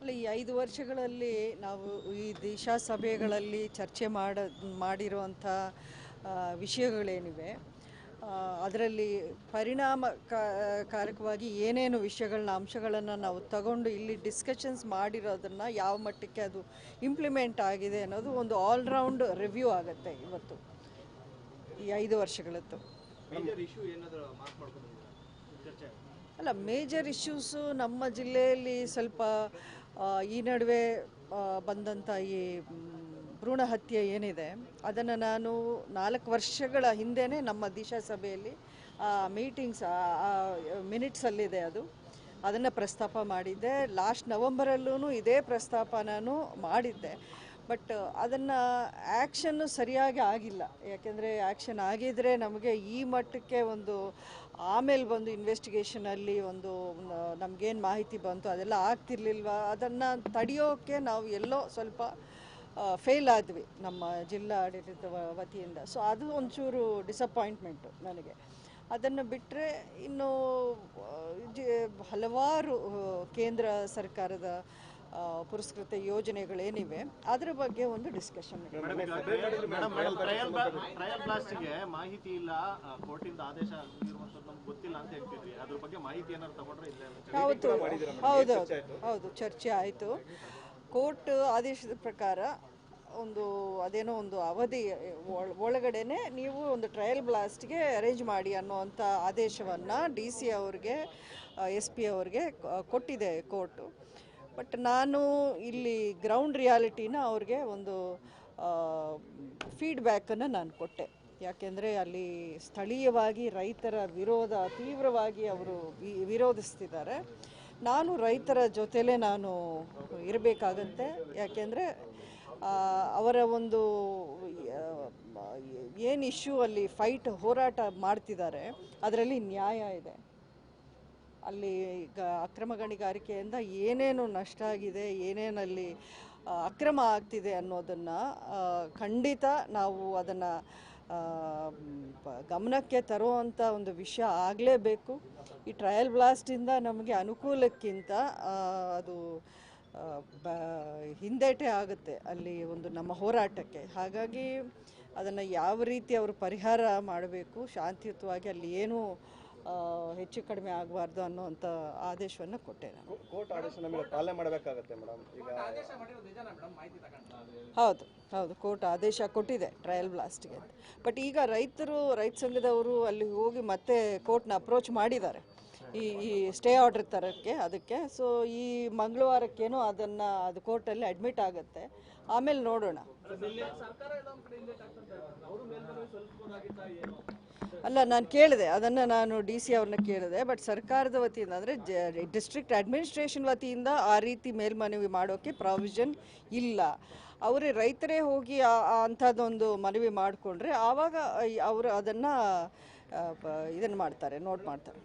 ಅಲ್ಲ ಈ ಐದು ವರ್ಷಗಳಲ್ಲಿ ನಾವು ಈ ದಿಶಾ ಸಭೆಗಳಲ್ಲಿ ಚರ್ಚೆ ಮಾಡ ಮಾಡಿರುವಂಥ ವಿಷಯಗಳೇನಿವೆ ಅದರಲ್ಲಿ ಪರಿಣಾಮಕಾರಕವಾಗಿ ಏನೇನು ವಿಷಯಗಳನ್ನ ಅಂಶಗಳನ್ನು ನಾವು ತಗೊಂಡು ಇಲ್ಲಿ ಡಿಸ್ಕಷನ್ಸ್ ಮಾಡಿರೋದನ್ನು ಯಾವ ಮಟ್ಟಕ್ಕೆ ಅದು ಇಂಪ್ಲಿಮೆಂಟ್ ಆಗಿದೆ ಅನ್ನೋದು ಒಂದು ಆಲ್ರೌಂಡ್ ರಿವ್ಯೂ ಆಗುತ್ತೆ ಇವತ್ತು ಈ ಐದು ವರ್ಷಗಳದ್ದು. ಅಲ್ಲ ಮೇಜರ್ ಇಶ್ಯೂಸು ನಮ್ಮ ಜಿಲ್ಲೆಯಲ್ಲಿ ಸ್ವಲ್ಪ ಈ ನಡುವೆ ಬಂದಂಥ ಈ ಭ್ರೂಣ ಹತ್ಯೆ ಏನಿದೆ, ಅದನ್ನು ನಾನು ನಾಲ್ಕು ವರ್ಷಗಳ ಹಿಂದೆಯೇ ನಮ್ಮ ದಿಶಾ ಸಭೆಯಲ್ಲಿ ಮೀಟಿಂಗ್ಸ್ ಮಿನಿಟ್ಸಲ್ಲಿದೆ ಅದು. ಅದನ್ನು ಪ್ರಸ್ತಾಪ ಮಾಡಿದ್ದೆ. ಲಾಸ್ಟ್ ನವಂಬರಲ್ಲೂ ಇದೇ ಪ್ರಸ್ತಾಪ ನಾನು ಮಾಡಿದ್ದೆ. ಬಟ್ ಅದನ್ನು ಆ್ಯಕ್ಷನ್ನು ಸರಿಯಾಗಿ ಆಗಿಲ್ಲ. ಯಾಕೆಂದರೆ ಆ್ಯಕ್ಷನ್ ಆಗಿದ್ರೆ ನಮಗೆ ಈ ಮಟ್ಟಕ್ಕೆ ಒಂದು, ಆಮೇಲೆ ಬಂದು ಇನ್ವೆಸ್ಟಿಗೇಷನಲ್ಲಿ ಒಂದು ನಮಗೇನು ಮಾಹಿತಿ ಬಂತು, ಅದೆಲ್ಲ ಆಗ್ತಿರ್ಲಿಲ್ವ? ಅದನ್ನು ತಡೆಯೋಕ್ಕೆ ನಾವು ಎಲ್ಲೋ ಸ್ವಲ್ಪ ಫೇಲ್ ಆದ್ವಿ ನಮ್ಮ ಜಿಲ್ಲಾ ಆಡಳಿತ ವ- ವತಿಯಿಂದ. ಸೊ, ಅದು ಒಂಚೂರು ಡಿಸಪಾಯಿಂಟ್ಮೆಂಟು ನನಗೆ. ಅದನ್ನು ಬಿಟ್ಟರೆ ಇನ್ನು ಹಲವಾರು ಕೇಂದ್ರ ಸರ್ಕಾರದ ಪುರಸ್ಕೃತ ಯೋಜನೆಗಳೇನಿವೆ ಅದರ ಬಗ್ಗೆ ಒಂದು ಡಿಸ್ಕಷನ್ ಮಾಹಿತಿ ಇಲ್ಲ ಕೋರ್ಟಿಂದ ಆದೇಶ ಗೊತ್ತಿಲ್ಲ ಅಂತ ಹೇಳ್ತಿದ್ರಿ ಅದ್ರ ಬಗ್ಗೆ ಮಾಹಿತಿ ಏನಾದ್ರು ತಗೊಂಡ್ರೆ ಹೌದು ಹೌದು ಚರ್ಚೆ ಆಯಿತು? ಕೋರ್ಟ್ ಆದೇಶದ ಪ್ರಕಾರ ಒಂದು ಅದೇನೋ ಒಂದು ಅವಧಿ ಒಳ- ಒಳಗಡೆನೆ ನೀವು ಒಂದು ಟ್ರಯಲ್ ಬ್ಲಾಸ್ಟ್ಗೆ ಅರೇಂಜ್ ಮಾಡಿ ಅನ್ನುವಂಥ ಆದೇಶವನ್ನು ಡಿ ಸಿ ಅವ್ರಿಗೆ ಎಸ್ ಪಿ ಅವ್ರಿಗೆ ಕೊಟ್ಟಿದೆ ಕೋರ್ಟು. ಬಟ್ ನಾನು ಇಲ್ಲಿ ಗ್ರೌಂಡ್ ರಿಯಾಲಿಟಿನ ಅವ್ರಿಗೆ ಒಂದು ಫೀಡ್ಬ್ಯಾಕನ್ನು ನಾನು ಕೊಟ್ಟೆ. ಯಾಕೆಂದರೆ ಅಲ್ಲಿ ಸ್ಥಳೀಯವಾಗಿ ರೈತರ ವಿರೋಧ, ತೀವ್ರವಾಗಿ ಅವರು ವಿರೋಧಿಸ್ತಿದ್ದಾರೆ. ನಾನು ರೈತರ ಜೊತೆಲೇ ನಾನು ಇರಬೇಕಾಗತ್ತೆ. ಯಾಕೆಂದರೆ ಅವರ ಒಂದು ಏನು ಇಶ್ಯೂ ಅಲ್ಲಿ ಫೈಟ್ ಹೋರಾಟ ಮಾಡ್ತಿದ್ದಾರೆ, ಅದರಲ್ಲಿ ನ್ಯಾಯ ಇದೆ. ಅಲ್ಲಿ ಈಗ ಅಕ್ರಮ ಗಣಿಗಾರಿಕೆಯಿಂದ ಏನೇನು ನಷ್ಟ ಆಗಿದೆ, ಏನೇನಲ್ಲಿ ಅಕ್ರಮ ಆಗ್ತಿದೆ ಅನ್ನೋದನ್ನು ಖಂಡಿತ ನಾವು ಅದನ್ನು ಗಮನಕ್ಕೆ ತರುವಂಥ ಒಂದು ವಿಷಯ ಆಗಲೇಬೇಕು. ಈ ಟ್ರಯಲ್ ಬ್ಲಾಸ್ಟಿಂದ ನಮಗೆ ಅನುಕೂಲಕ್ಕಿಂತ ಅದು ಬ- ಹಿಂದೇಟೆ ಆಗುತ್ತೆ ಅಲ್ಲಿ ಒಂದು ನಮ್ಮ ಹೋರಾಟಕ್ಕೆ. ಹಾಗಾಗಿ ಅದನ್ನು ಯಾವ ರೀತಿ ಅವರು ಪರಿಹಾರ ಮಾಡಬೇಕು, ಶಾಂತಿಯುತವಾಗಿ ಅಲ್ಲಿ ಏನೂ ಹೆಚ್ಚು ಕಡಿಮೆ ಆಗಬಾರ್ದು ಅನ್ನೋವಂಥ ಆದೇಶವನ್ನು ಕೊಟ್ಟೆ ನಾನು. ಕೋರ್ಟ್ ಆದೇಶನ ಮೇಲೆ ಪಾಲನೆ ಮಾಡಬೇಕಾಗತ್ತೆ ಮೇಡಮ್? ಈಗ ಹೌದು ಹೌದು. ಕೋರ್ಟ್ ಆದೇಶ ಕೊಟ್ಟಿದೆ ಟ್ರಯಲ್ ಬ್ಲಾಸ್ಟ್ಗೆ ಅಂತ. ಬಟ್ ಈಗ ರೈತರು ರೈತ ಸಂಘದವರು ಅಲ್ಲಿ ಹೋಗಿ ಮತ್ತೆ ಕೋರ್ಟ್ನ ಅಪ್ರೋಚ್ ಮಾಡಿದ್ದಾರೆ. ಈ ಈ ಸ್ಟೇ ಆರ್ಡರ್ ತರೋಕ್ಕೆ ಅದಕ್ಕೆ. ಸೊ ಈ ಮಂಗಳವಾರಕ್ಕೇನೋ ಅದನ್ನು ಅದು ಕೋರ್ಟಲ್ಲಿ ಅಡ್ಮಿಟ್ ಆಗುತ್ತೆ. ಆಮೇಲೆ ನೋಡೋಣ. ಅಲ್ಲ, ನಾನು ಕೇಳಿದೆ. ಅದನ್ನು ನಾನು ಡಿ ಸಿ ಅವ್ರನ್ನ ಕೇಳಿದೆ. ಬಟ್ ಸರ್ಕಾರದ ವತಿಯಿಂದ, ಅಂದರೆ ಡಿಸ್ಟ್ರಿಕ್ಟ್ ಅಡ್ಮಿನಿಸ್ಟ್ರೇಷನ್ ವತಿಯಿಂದ ಆ ರೀತಿ ಮೇಲ್ಮನವಿ ಮಾಡೋಕ್ಕೆ ಪ್ರಾವಿಷನ್ ಇಲ್ಲ. ಅವರೇ ರೈತರೇ ಹೋಗಿ ಅಂಥದ್ದೊಂದು ಮನವಿ ಮಾಡಿಕೊಂಡ್ರೆ ಆವಾಗ ಅವರು ಅದನ್ನು ಇದನ್ನು ಮಾಡ್ತಾರೆ ನೋಟ್ ಮಾಡ್ತಾರೆ.